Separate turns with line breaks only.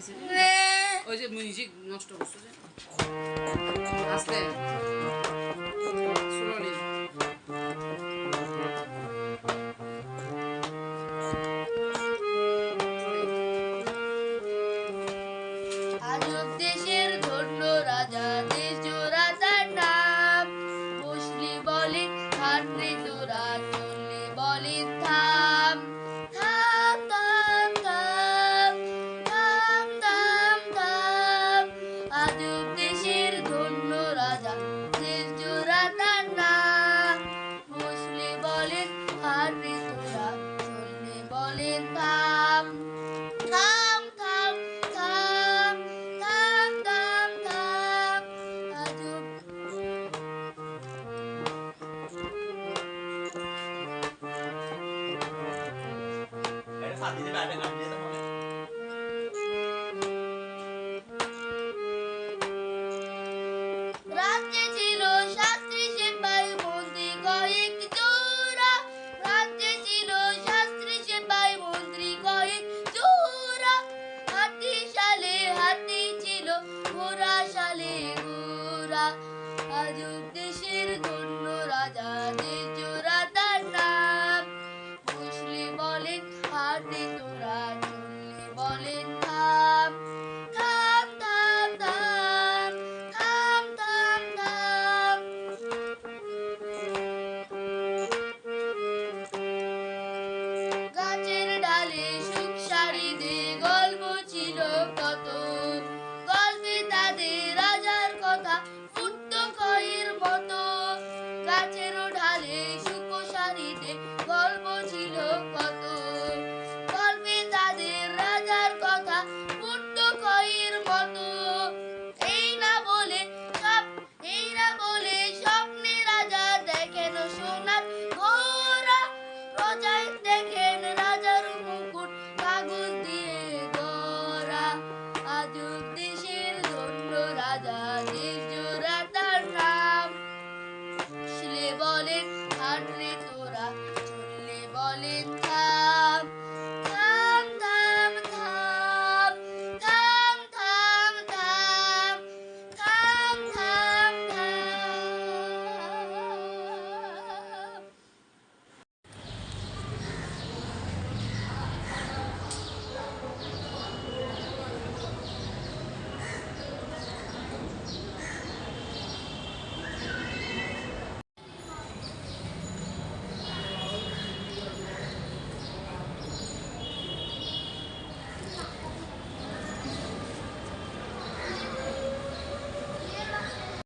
ওই যে মিউজিক নষ্ট করছ যে। আস্তে স্লোলি
আজব দেশের ধন্য রাজা দেশ জোড়া তার নাম। বসলি বলে হাটরে তোরা চললে বলে।
এটা সাথে যে ব্যাটে কাটিয়ে
রাজ্যে ছিল শাস্ত্রী সেপাই মন্ত্রী কয়েক জোড়া। রাজ্যে ছিল শাস্ত্রী সেপাই মন্ত্রী কয়েক জোড়া। হাতি সালে হাতি ছিল, ঘোড়া সালে ঘোড়া। Sunday solid